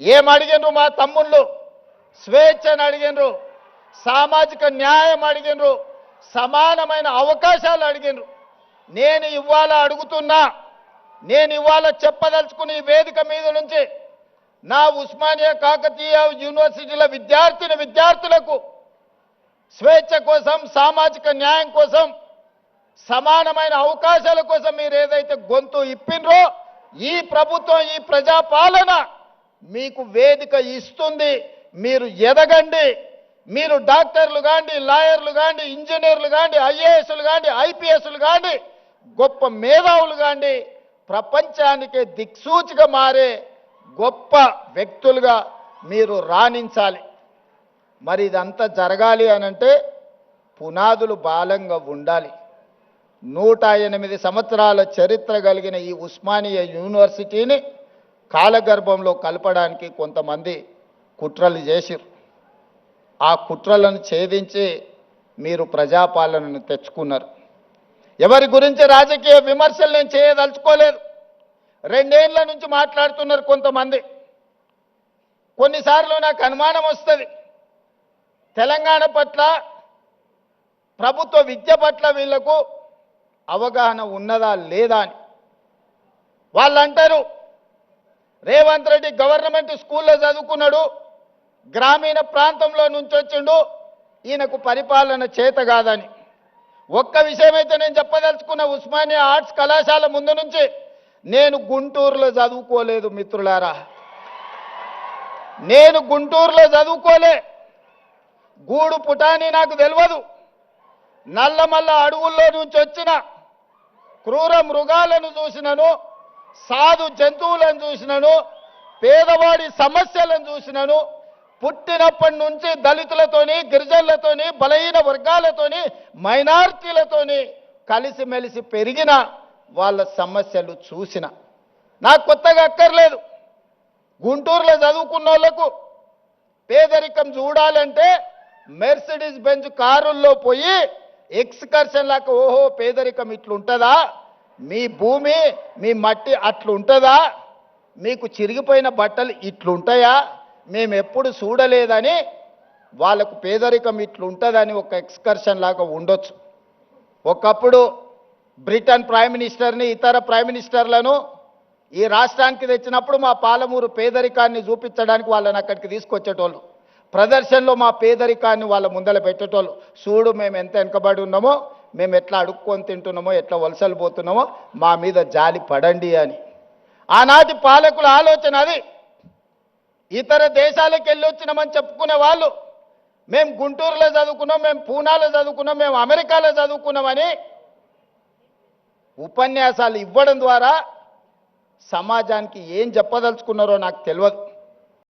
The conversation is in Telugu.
ఏం అడిగినరు మా తమ్ముళ్ళు? స్వేచ్ఛను అడిగినరు సామాజిక న్యాయం అడిగినరు సమానమైన అవకాశాలు అడిగినరు. నేను ఇవాళ అడుగుతున్నా నేను ఇవాళ చెప్పదలుచుకుని వేదిక మీద నుంచి నా ఉస్మానియా కాకతీయ యూనివర్సిటీల విద్యార్థిని విద్యార్థులకు స్వేచ్ఛ కోసం సామాజిక న్యాయం కోసం సమానమైన అవకాశాల కోసం మీరు ఏదైతే గొంతు ఇప్పినరో ఈ ప్రభుత్వం ఈ ప్రజాపాలన మీకు వేదిక ఇస్తుంది మీరు ఎదగండి. మీరు డాక్టర్లు కాండి లాయర్లు కాండి ఇంజనీర్లు కాండి ఐఏఎస్లు కాండి ఐపీఎస్లు కాండి గొప్ప మేధావులు కాండి. ప్రపంచానికే దిక్సూచిగా మారే గొప్ప వ్యక్తులుగా మీరు రాణించాలి. మరి ఇదంతా జరగాలి అనంటే పునాదులు బాలంగా ఉండాలి. నూట ఎనిమిది సంవత్సరాల చరిత్ర కలిగిన ఈ ఉస్మానియా యూనివర్సిటీని కాలగర్భంలో కలపడానికి కొంతమంది కుట్రలు చేసిరు ఆ కుట్రలను ఛేదించి మీరు ప్రజాపాలనను తెచ్చుకున్నారు. ఎవరి గురించి రాజకీయ విమర్శలు నేను చేయదలుచుకోలేదు. రెండేళ్ళ నుంచి మాట్లాడుతున్నారు కొంతమంది. కొన్నిసార్లు నాకు అనుమానం వస్తుంది. తెలంగాణ పట్ల ప్రభుత్వ విద్య పట్ల వీళ్ళకు అవగాహన ఉన్నదా లేదా అని. వాళ్ళు అంటారు రేవంత్ రెడ్డి గవర్నమెంట్ స్కూల్లో చదువుకున్నాడు గ్రామీణ ప్రాంతంలో నుంచి వచ్చిండు ఈయనకు పరిపాలన చేత కాదని. ఒక్క విషయం అయితే నేను చెప్పదలుచుకున్న ఉస్మానియా ఆర్ట్స్ కళాశాల ముందు నుంచి నేను గుంటూరులో చదువుకోలేదు మిత్రులారా. నేను గుంటూరులో చదువుకోలే. గూడు పుటాని నాకు తెలియదు నల్లమల్ల అడవుల్లో నుంచి వచ్చిన క్రూర మృగాలను చూసినను సాధు జంతువులను చూసినను పేదవాడి సమస్యలను చూసినను పుట్టినప్పటి నుంచి దళితులతోని గిరిజనులతోని బలహీన వర్గాలతోని మైనార్టీలతోని కలిసిమెలిసి పెరిగిన వాళ్ళ సమస్యలు చూసిన. నాకు కొత్తగా అక్కర్లేదు. గుంటూరులో చదువుకున్న వాళ్ళకు పేదరికం చూడాలంటే మెర్సిడీస్ బెంజ్ కారుల్లో పోయి ఎక్స్కర్షన్ లాగా ఓహో పేదరికం ఇట్లుంటుందా? మీ భూమి మీ మట్టి అట్లుంటుందా? మీకు చిరిగిపోయిన బట్టలు ఇట్లుంటాయా? మేము ఎప్పుడు చూడలేదని వాళ్ళకు పేదరికం ఇట్లుంటుందని ఒక ఎక్స్కర్షన్ లాగా ఉండొచ్చు. ఒకప్పుడు బ్రిటన్ ప్రైమ్ మినిస్టర్ని ఇతర ప్రైమ్ మినిస్టర్లను ఈ రాష్ట్రానికి తెచ్చినప్పుడు మా పాలమూరు పేదరికాన్ని చూపించడానికి వాళ్ళని అక్కడికి తీసుకొచ్చేటోళ్ళు. ప్రదర్శనలో మా పేదరికాన్ని వాళ్ళ ముందర పెట్టేటోళ్ళు. చూడు మేము ఎంత వెనకబడి ఉన్నామో మేము ఎట్లా అడుక్కొని తింటున్నామో ఎట్లా వలసలు పోతున్నామో మా మీద జాలి పడండి అని. ఆనాటి పాలకుల ఆలోచన అది. ఇతర దేశాలకు వెళ్ళి వచ్చినామని చెప్పుకునే వాళ్ళు మేము గుంటూరులో చదువుకున్నాం మేము పూనాలో చదువుకున్నాం మేము అమెరికాలో చదువుకున్నామని ఉపన్యాసాలు ఇవ్వడం ద్వారా సమాజానికి ఏం చెప్పదలుచుకున్నారో నాకు తెలియదు.